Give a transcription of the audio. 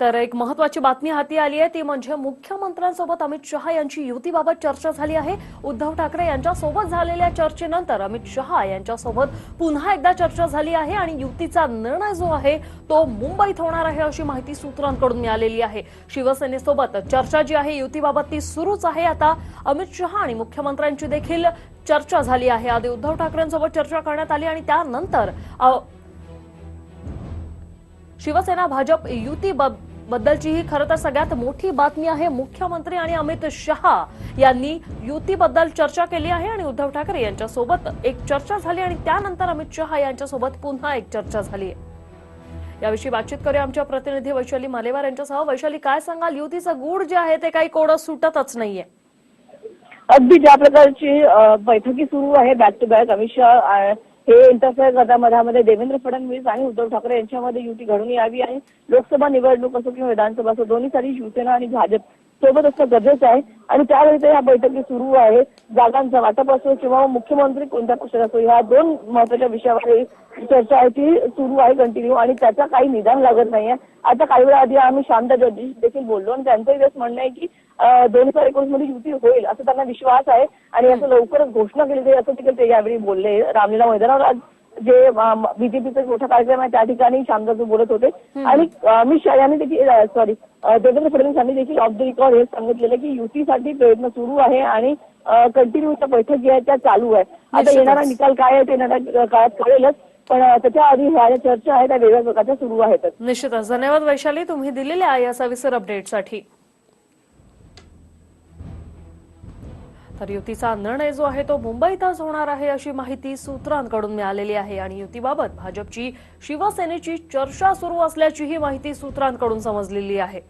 तर एक महत्वाची बातमी हाती आली आहे ती म्हणजे मुख्यमंत्र्यांसोबत अमित शहा यांची युतीबाबत चर्चा झाली आहे. उद्धव ठाकरे यांच्यासोबत झालेल्या चर्चेनंतर अमित शहा यांच्यासोबत पुन्हा एकदा चर्चा झाली आहे आणि युतीचा निर्णय जो आहे तो मुंबईत होणार आहे अशी माहिती सूत्रांकडून मिळालेली आहे. शिवसेनेसोबत चर्चा जी आहे युतीबाबत ती सुरूच आहे. आता अमित शहा आणि मुख्यमंत्र्यांची देखील चर्चा झाली आहे. आधी उद्धव ठाकरेंसोबत चर्चा करण्यात आली आणि त्यानंतर शिवसेना भाजप युती बद्दलची ही खरं तर सगळ्यात मोठी बातमी आहे. मुख्यमंत्री आणि अमित शहा यांनी युतीबद्दल चर्चा केली आहे आणि उद्धव ठाकरे यांच्यासोबत एक चर्चा झाली आणि त्यानंतर अमित शहा यांच्यासोबत पुन्हा एक चर्चा झाली आहे. याविषयी बातचीत करूया आमच्या प्रतिनिधी वैशाली मालेवार यांच्यासह. वैशाली काय सांगाल? युतीचं गूढ जे आहे ते काही कोडं सुटतच नाहीये. अगदी ज्या प्रकारची बैठकी सुरू आहे back to back Amit Shah हे इंटरफेअर मधामध्ये देवेंद्र फडणवीस आणि उद्धव ठाकरे यांच्यामध्ये युती घडून यावी आणि लोकसभा निवडणूक असो किंवा विधानसभा असो दोन्हीसाठी शिवसेना आणि भाजप सोबत असणं गरजेचं आहे. आणि त्यावेळी या बैठकी सुरू आहे. जागांचं वाटप असो किंवा मुख्यमंत्री कोणत्या पक्षात असो ह्या दोन महत्त्वाच्या विषयावर चर्चा आहे. ती सुरू आहे कंटिन्यू आणि त्याचा काही निदान लागत नाहीये. आता काही वेळा आधी आम्ही शांता जजी देखील बोललो आणि त्यांचंही तेच म्हणणं आहे की दोन हजार एकोणीसमध्ये युती होईल असं त्यांना विश्वास आहे. आणि असं लवकरच घोषणा केली जाईल असं देखील ते यावेळी बोलले. रामलीला मैदानावर आज जे बीजेपीचा मोठा कार्यक्रम आहे त्या ठिकाणी शामदास बोलत होते. आणि अमित शहा यांनी देखील सॉरी देवेंद्र फडणवीस यांनी देखील ऑफ द रेकॉर्ड हे सांगितलेलं की युतीसाठी प्रयत्न सुरू आहे आणि कंटिन्यू त्या बैठक जी आहे त्या चालू आहे. आता. येणारा निकाल काय आहे ते येणाऱ्या काळात कळेलच पण त्याच्या आधी ह्या चर्चा आहेत त्या वेगळ्या प्रकारच्या सुरू आहेतच. निश्चितच. धन्यवाद वैशाली तुम्ही दिलेल्या या सविस्तर अपडेटसाठी तर युतीचा निर्णय जो आहे तो मुंबईतच होणार आहे अशी माहिती सूत्रांकडून मिळालेली आहे. आणि युतीबाबत भाजपची शिवसेनेची चर्चा सुरू असल्याचीही माहिती सूत्रांकडून समजलेली आहे.